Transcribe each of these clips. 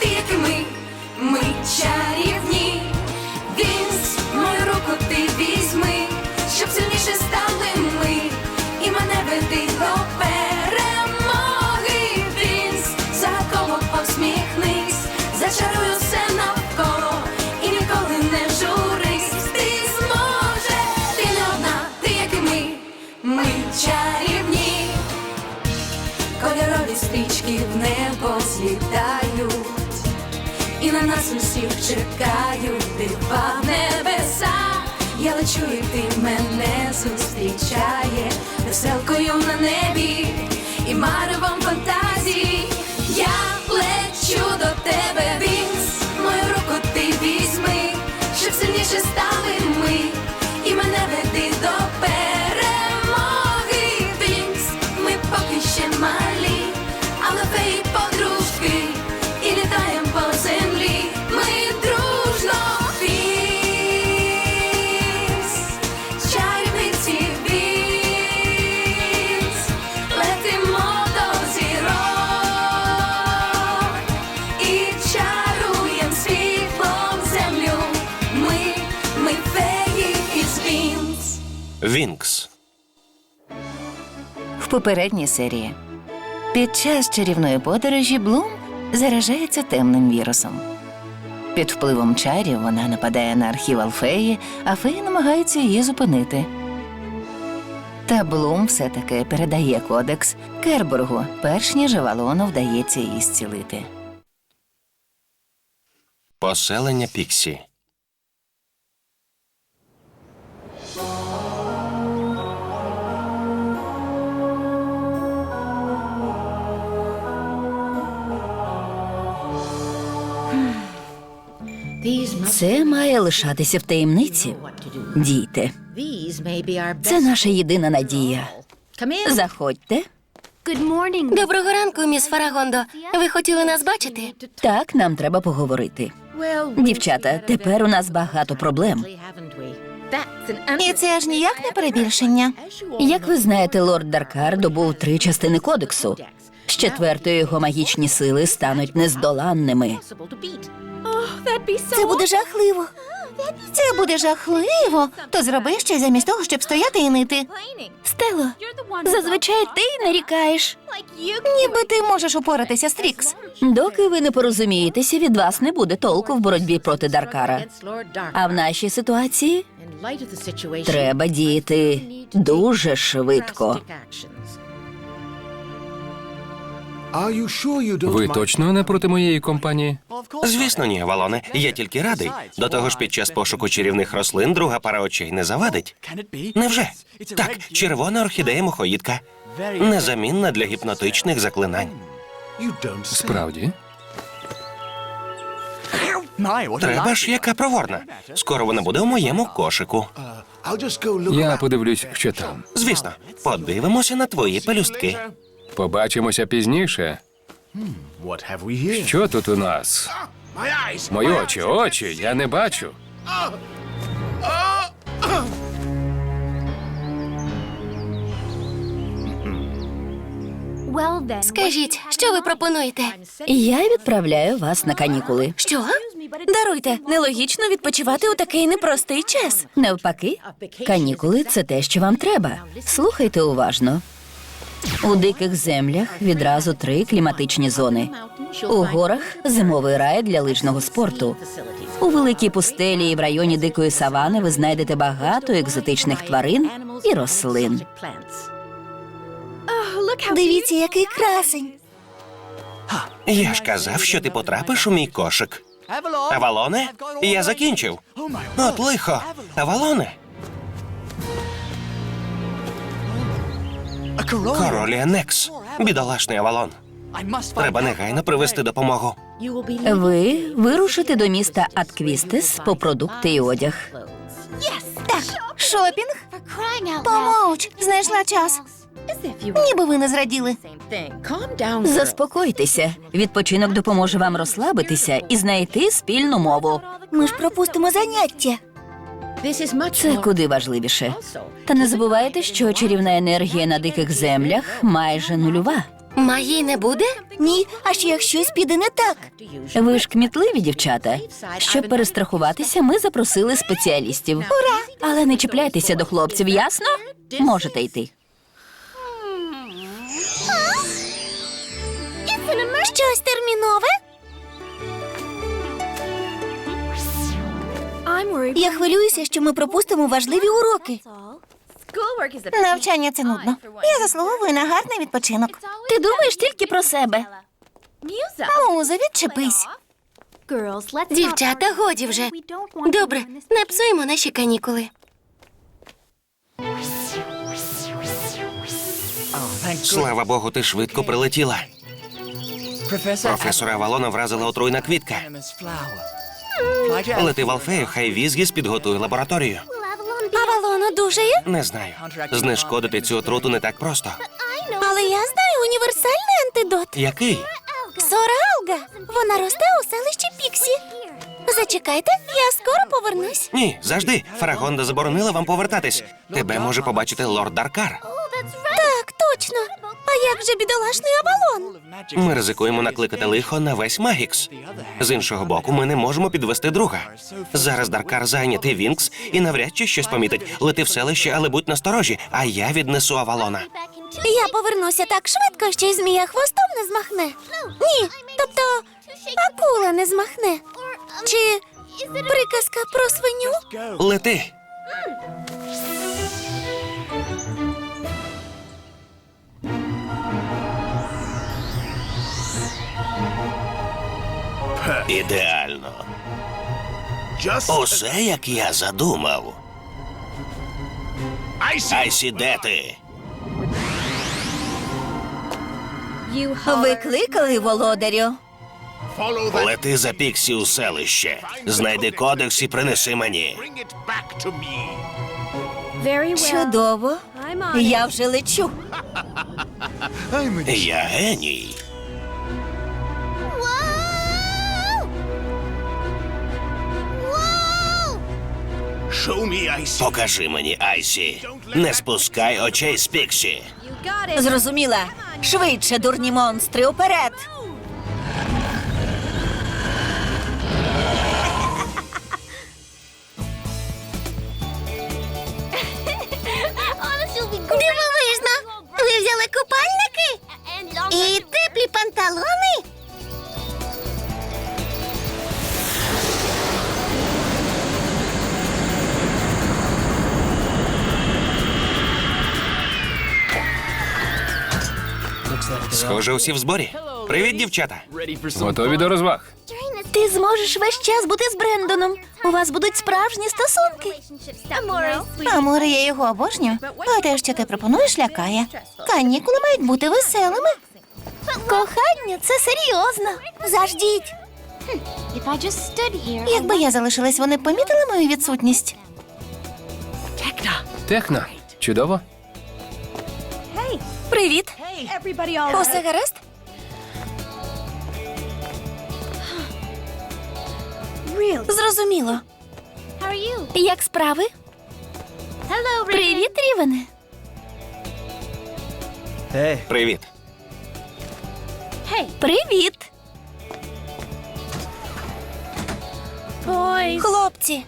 ти як і ми, ми чарівні. Чекають дива в небесах. Я лечу, і ти мене зустрічає веселкою на небі і маревом фантазій. Попередній серії під час чарівної подорожі Блум заражається темним вірусом. Під впливом чарів вона нападає на архів Алфеї, а феї намагаються її зупинити. Та Блум все-таки передає кодекс Кербургу, перш ніж Авалону вдається її зцілити. Поселення Піксі. Це має лишатися в таємниці. Дійте, це наша єдина надія. Заходьте. Доброго ранку, міс Фарагондо. Ви хотіли нас бачити? Так, нам треба поговорити. Дівчата, тепер у нас багато проблем. І це аж ніяк не перебільшення. Як ви знаєте, лорд Даркар добув три частини кодексу. З четвертої його магічні сили стануть нездоланними. Це буде жахливо. Це буде жахливо. То зроби щось замість того, щоб стояти і нити. Стело, зазвичай ти нарікаєш. Ніби ти можеш упоратися з Трікс. Доки ви не порозумієтеся, від вас не буде толку в боротьбі проти Даркара. А в нашій ситуації треба діяти дуже швидко. Ви точно не проти моєї компанії? Звісно, ні, Валоне. Я тільки радий. До того ж, під час пошуку чарівних рослин друга пара очей не завадить. Невже? Так, червона орхідея мохоїдка. Незамінна для гіпнотичних заклинань. Справді? Треба ж, яка проворна. Скоро вона буде у моєму кошику. Я подивлюсь, що там. Звісно, подивимося на твої пелюстки. Побачимося пізніше. Що тут у нас? Мої очі, очі, я не бачу. Скажіть, що ви пропонуєте? Я відправляю вас на канікули. Що? Даруйте, нелогічно відпочивати у такий непростий час. Навпаки, канікули це те, що вам треба. Слухайте уважно. У диких землях відразу три кліматичні зони. У горах зимовий рай для лижного спорту. У великій пустелі і в районі дикої савани ви знайдете багато екзотичних тварин і рослин. Дивіться, який красень. Я ж казав, що ти потрапиш у мій кошик. Авалоне? Я закінчив. От лихо. Авалоне? Король Енекс. Бідолашний Авалон. Треба негайно привезти допомогу. Ви вирушите до міста Атквістес по продукти і одяг. Так, шопінг? Помовч, знайшла час. Ніби ви не зраділи. Заспокойтеся. Відпочинок допоможе вам розслабитися і знайти спільну мову. Ми ж пропустимо заняття. Це куди важливіше. Та не забувайте, що чарівна енергія на диких землях майже нульова. Магії не буде? Ні, а ще як щось піде не так. Ви ж кмітливі дівчата. Щоб перестрахуватися, ми запросили спеціалістів. Ура! Але не чіпляйтеся до хлопців, ясно? Можете йти. Щось термінове? Я хвилююся, що ми пропустимо важливі уроки. Навчання це нудно. Я заслуговую на гарний відпочинок. Ти думаєш тільки про себе. Муза, відчепись. Дівчата, годі вже. Добре, не псуємо наші канікули. Слава Богу, ти швидко прилетіла. Професора Авалона вразила отруйна квітка. Лети в Алфею, хай Візгіс підготує лабораторію. Авалон одужає? Не знаю. Знешкодити цю отруту не так просто. Але я знаю універсальний антидот. Який? Соралга. Вона росте у селищі Піксі. Зачекайте, я скоро повернусь. Ні, завжди. Фарагонда заборонила вам повертатись. Тебе може побачити лорд Даркар. Так, точно. А як же бідолашний Авалон? Ми ризикуємо накликати лихо на весь Магікс. З іншого боку, ми не можемо підвести друга. Зараз Даркар зайнятий Вінкс і навряд чи щось помітить. Лети в селище, але будь насторожі, а я віднесу Авалона. Я повернуся так швидко, що й змія хвостом не змахне. Ні, тобто акула не змахне. Чи приказка про свиню? Лети. Ідеально. Усе, як я задумав. Айсі, де ти? Ви кликали, володарю? Лети за Піксі у селище. Знайди кодекс і принеси мені. Чудово. Я вже лечу. Я геній. Покажи мені, Айсі. Не спускай очей з Піксі. Зрозуміла. Швидше, дурні монстри, уперед. Схоже, усі в зборі. Привіт, дівчата. Готові до розваг. Ти зможеш весь час бути з Брендоном. У вас будуть справжні стосунки. Аморе, я його обожнюю. А те, що ти пропонуєш, лякає. Канікули мають бути веселими. Кохання, це серйозно. Заждіть. Якби я залишилась, вони б помітили мою відсутність. Техно. Чудово. Привіт. Усе гаразд? Зрозуміло. Як справи? Привіт, Рівене. Привіт. Привіт. Хлопці.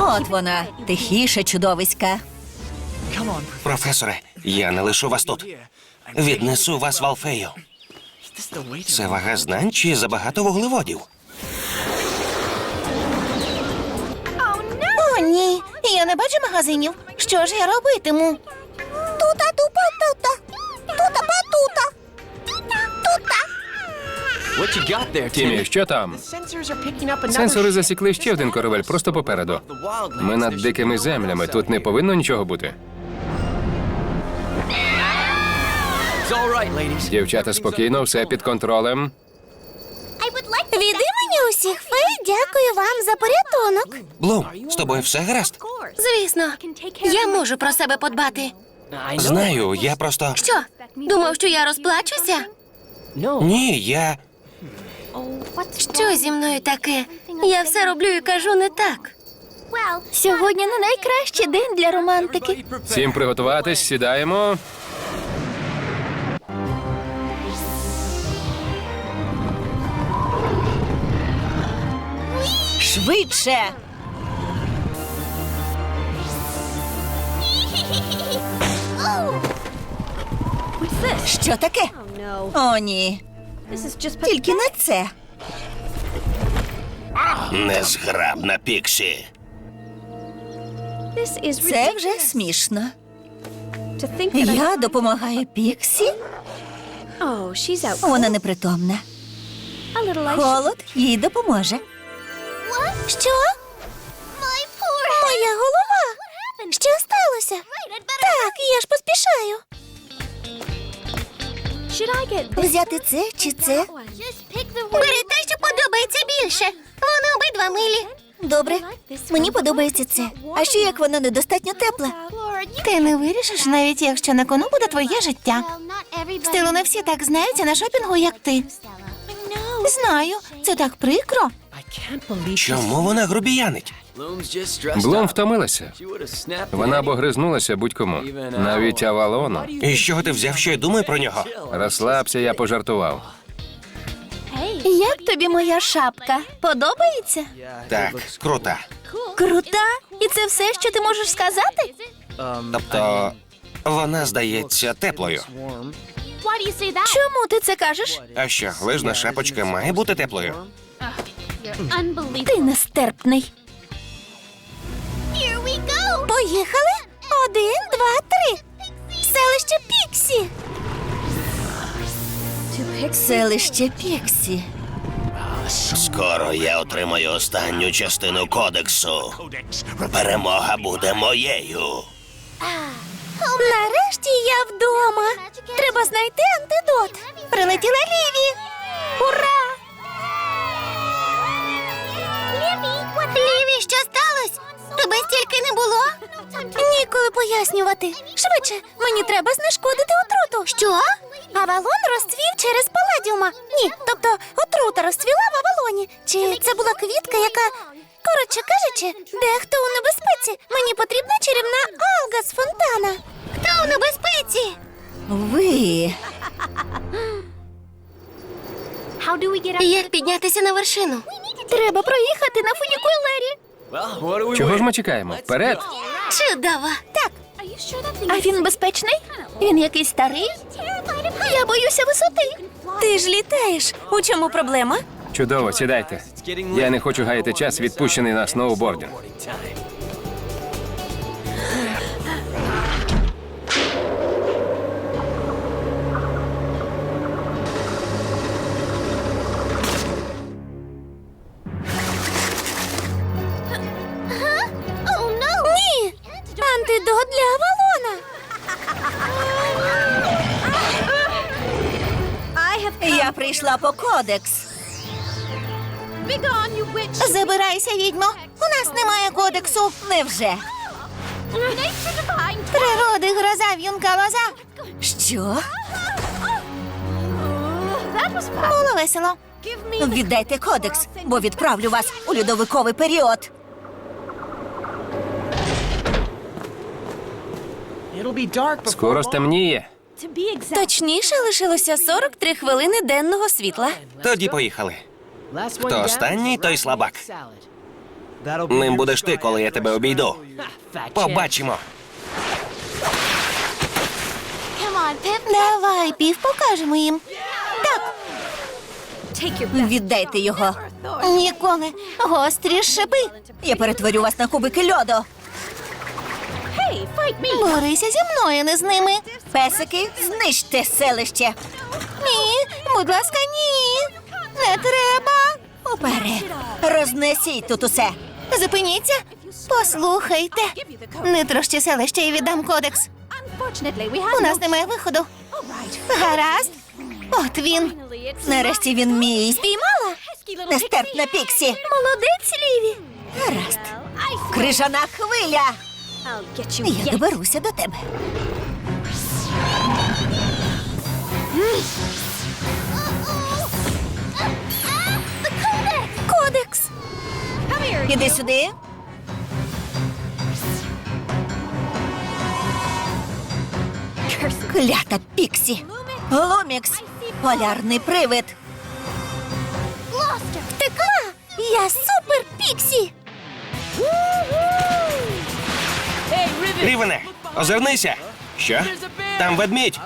От вона, тихіше чудовиська. Професоре, я не лишу вас тут. Віднесу вас в Алфею. Це вага знань чи забагато вуглеводів? О, ні, я не бачу магазинів. Що ж я робитиму? Тута тупа Тімі, що там? Сенсори засікли ще один корабель просто попереду. Ми над дикими землями. Тут не повинно нічого бути. Дівчата, спокійно, все під контролем. I would like Від імені усіх фей дякую вам за порятунок. Блум, з тобою все гаразд? Звісно, я можу про себе подбати. Знаю, я просто. Що? Думав, що я розплачуся? Ні, я. Що зі мною таке? Я все роблю і кажу не так. Сьогодні не найкращий день для романтики. Всім приготуватись, сідаємо. Швидше. Що таке? О, ні. Тільки не це. Незграбна Піксі. Це вже смішно. Я допомагаю Піксі. Вона непритомна. Холод їй допоможе. Що? Моя голова. Що сталося? Так, я ж поспішаю. Взяти це чи це? Бери те, що подобається більше. Вони обидва милі. Добре, мені подобається це. А що як воно недостатньо тепле? Ти не вирішиш, навіть якщо на кону буде твоє життя. Стело, не всі так знаються на шопінгу, як ти. Знаю, це так прикро. Чому вона грубіянить? Блум втомилася. Вона або гризнулася будь-кому, навіть Авалону. І з чого ти взяв, що я думаю про нього? Розслабся, я пожартував. Як тобі моя шапка? Подобається? Так, крута. Крута? І це все, що ти можеш сказати? Тобто, вона здається теплою. Чому ти це кажеш? А що, лижна шапочка має бути теплою? Ти нестерпний. Поїхали? Один, два, три. Селище Піксі. Селище Піксі. Скоро я отримаю останню частину кодексу. Перемога буде моєю. Нарешті я вдома. Треба знайти антидот. Прилетіла Ліві. Ура! Ліві, що сталося? Тебе стільки не було? Ніколи пояснювати. Швидше, мені треба знешкодити отруту. Що? Авалон розцвів через паладіума. Ні, тобто отрута розцвіла в Авалоні. Чи це була квітка, яка. Коротше кажучи, дехто у небезпеці. Мені потрібна чарівна алга з фонтана. Хто у небезпеці? Ви. Як піднятися на вершину? Треба проїхати на фунікулері. Чого ж ми чекаємо? Вперед! Чудово. Так. А він безпечний? Він якийсь старий? Я боюся висоти. Ти ж літаєш. У чому проблема? Чудово, сідайте. Я не хочу гаяти час, відпущений на сноубордінг. Прийшла по кодекс. Забирайся, відьмо. У нас немає кодексу. Невже? Природи гроза в'юнка лоза. Що? Було весело. Віддайте кодекс, бо відправлю вас у льодовиковий період. Скоро стемніє. Точніше лишилося 43 хвилини денного світла. Тоді поїхали. Хто останній, той слабак. Ним будеш ти, коли я тебе обійду. Побачимо. Давай, пів покажемо їм. Так. Віддайте його. Ніколи. Гострі шипи. Я перетворю вас на кубики льоду. Борися зі мною, не з ними. Песики, знищте селище. Ні, будь ласка, ні. Не треба. Уперед. Рознесіть тут усе. Зупиніться. Послухайте. Не трощі селище і віддам кодекс. У нас немає виходу. Гаразд. От він. Нарешті він мій. Спіймала? Нестерпна Піксі. Молодець, Ліві. Гаразд. Крижана хвиля. Я доберуся до тебе. Кодекс. Іди сюди. Клята Піксі. Лумікс. Полярний привид. Втекла! Я супер Піксі! Рівене, озирнися. Що? Там ведмідь.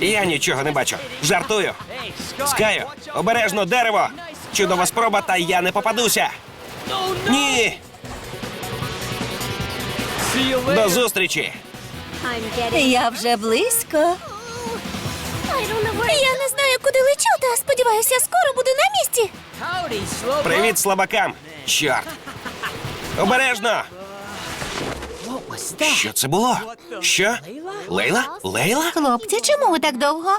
Я нічого не бачу. Жартую. Скаю, обережно дерево. Чудова спроба, та я не попадуся. Ні. До зустрічі. Я вже близько. Я не знаю, куди лечу, та сподіваюся, скоро буду на місці. Привіт, слабакам. Чорт. Обережно. Що це було? Що? Лейла? Лейла? Хлопці, чому ви так довго?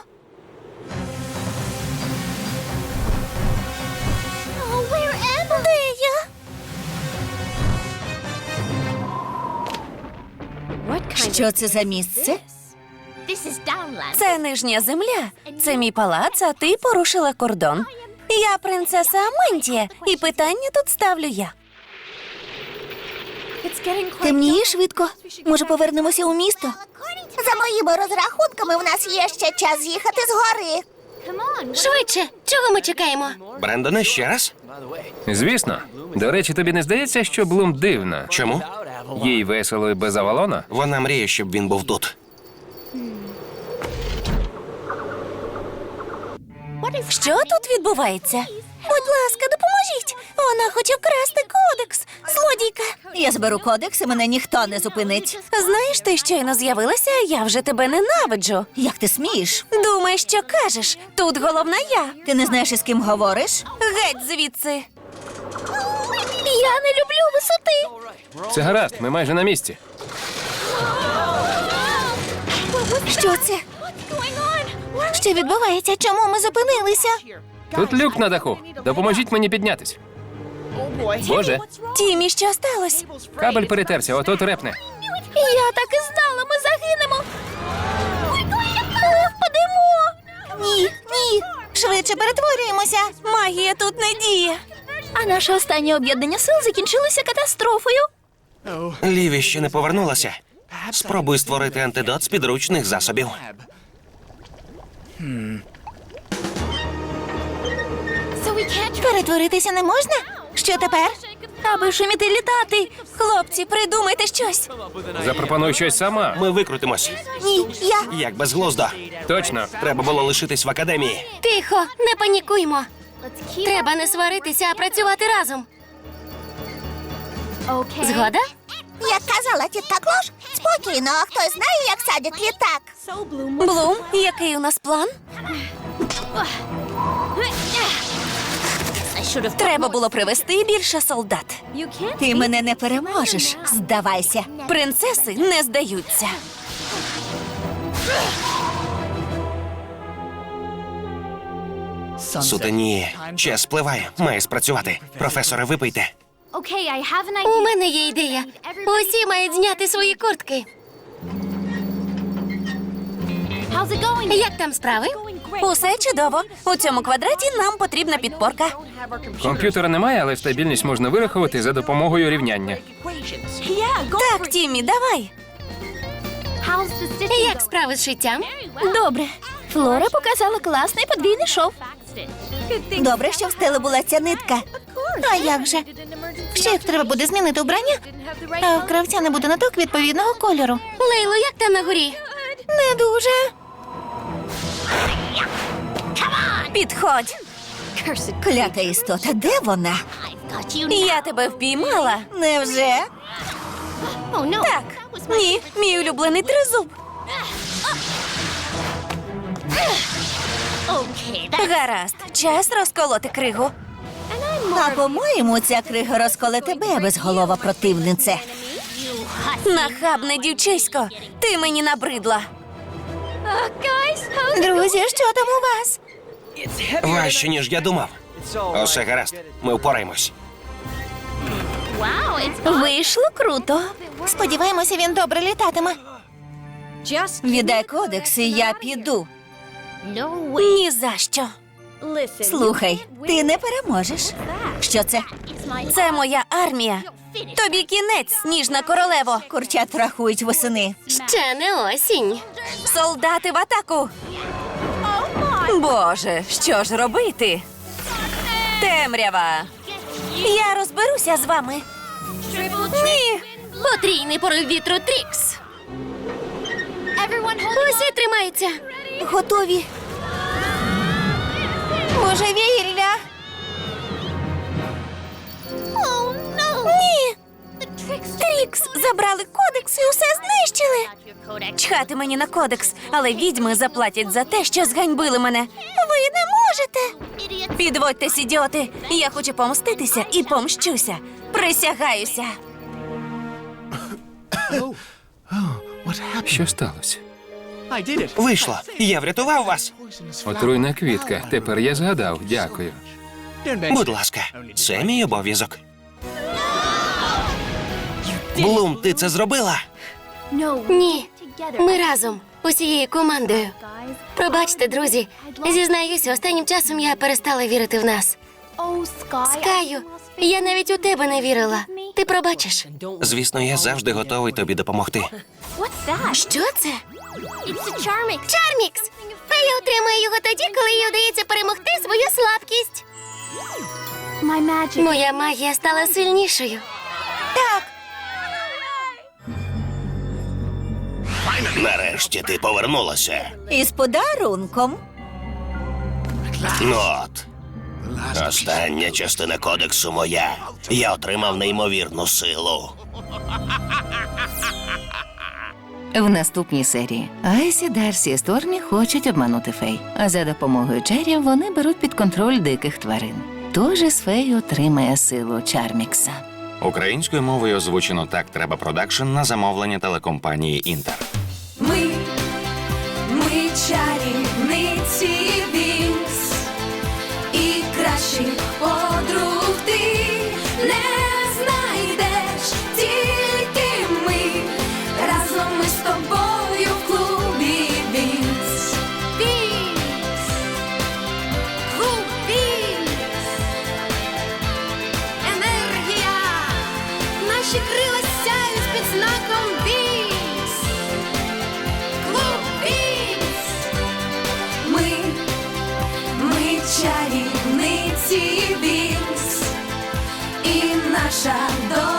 Де я? Що це за місце? Це нижня земля. Це мій палац, а ти порушила кордон. Я принцеса Аментія, і питання тут ставлю я. Темніє швидко. Може, повернемося у місто? За моїми розрахунками, в нас є ще час з'їхати з гори. Швидше, чого ми чекаємо? Брендоне, ще раз? Звісно. До речі, тобі не здається, що Блум дивна? Чому? Їй весело і без Авалона? Вона мріє, щоб він був тут. Що тут відбувається? Будь ласка, допоможіть. Вона хоче вкрасти кодекс. Злодійка. Я зберу кодекс, і мене ніхто не зупинить. Знаєш, ти щойно з'явилася, а я вже тебе ненавиджу. Як ти смієш? Думаєш, що кажеш? Тут головна я. Ти не знаєш, із ким говориш? Геть звідси. Я не люблю висоти. Це гаразд, ми майже на місці. Що це? Що відбувається? Чому ми зупинилися? Тут люк на даху. Допоможіть мені піднятись. Боже, Тімі, що сталося? кабель перетерся, ото репне. Я так і знала, ми загинемо. Ми впадемо. Ні, ні. Швидше перетворюємося. Магія тут не діє. А наше останнє об'єднання сил закінчилося катастрофою. Ліві ще не повернулася. Спробуй створити антидот з підручних засобів. Перетворитися не можна? Що тепер? Аби шуміти літати. Хлопці, придумайте щось. Запропонуй щось сама. Ми викрутимось. Ні, я. Як безглуздо. Точно. Треба було лишитись в академії. Тихо, не панікуймо. Треба не сваритися, а працювати разом. Згода? Як казала тітка Клош, спокійно, а хтось знає, як садять літак. Блум, який у нас план? Треба було привезти більше солдат. Ти мене не переможеш. Здавайся. Принцеси не здаються. Сутеніє. Час спливає. Має спрацювати. Професоре, випийте. У мене є ідея. Усі мають зняти свої куртки. Як там справи? Усе чудово. У цьому квадраті нам потрібна підпорка. Комп'ютера немає, але стабільність можна вирахувати за допомогою рівняння. Так, Тіммі, давай. Як справи з шиттям? Добре. Флора показала класний подвійний шов. Добре, що в стелі була ця нитка. А як же? Ще як треба буде змінити вбрання, а в кравця не буде ниток відповідного кольору. Лейло, як там на горі? Не дуже. Підходь. Клята істота, де вона? Я тебе впіймала. Невже? Так. Ні, мій улюблений тризуб. Гаразд, час розколоти кригу. А по-моєму, ця крига розколе тебе, безголова противнице. Нахабне дівчисько, ти мені набридла. Друзі, що там у вас? Важче, ніж я думав. Усе гаразд, ми впораємось. Вийшло круто. Сподіваємося, він добре літатиме. Віддай кодекс, і я піду. Ні за що. Слухай, ти не переможеш. Що це? Це моя армія. Тобі кінець, сніжна королево. Курчат рахують восени. Ще не осінь. Солдати в атаку. Боже, що ж робити? Темрява. Я розберуся з вами. Ні. Потрійний порив вітру Трікс. Усі тримаються. Готові. Божевілля. Ні. Трікс забрали кодекс і усе знищили. Чхати мені на кодекс, але відьми заплатять за те, що зганьбили мене. Ви не можете. Підводьтесь, ідіоти. Я хочу помститися і помщуся. Присягаюся. Що сталося? Вийшло. Я врятував вас. Отруйна квітка. Тепер я згадав. Дякую. Будь ласка, це мій обов'язок. Блум, ти це зробила? Ні. Ми разом, усією командою. Пробачте, друзі. Зізнаюся, останнім часом я перестала вірити в нас. Скаю, я навіть у тебе не вірила. Ти пробачиш. Звісно, я завжди готовий тобі допомогти. Що це? Чармікс! А я отримаю його тоді, коли їй вдається перемогти свою слабкість. Моя магія стала сильнішою. Нарешті ти повернулася. Із подарунком. Ну от. Остання частина кодексу моя. Я отримав неймовірну силу. В наступній серії Айсі, Дарсі і Стормі хочуть обманути фей, а за допомогою Черів вони беруть під контроль диких тварин. Тож із фей отримає силу Чармікса. Українською мовою озвучено так треба продакшн на замовлення телекомпанії Інтер. Наша доля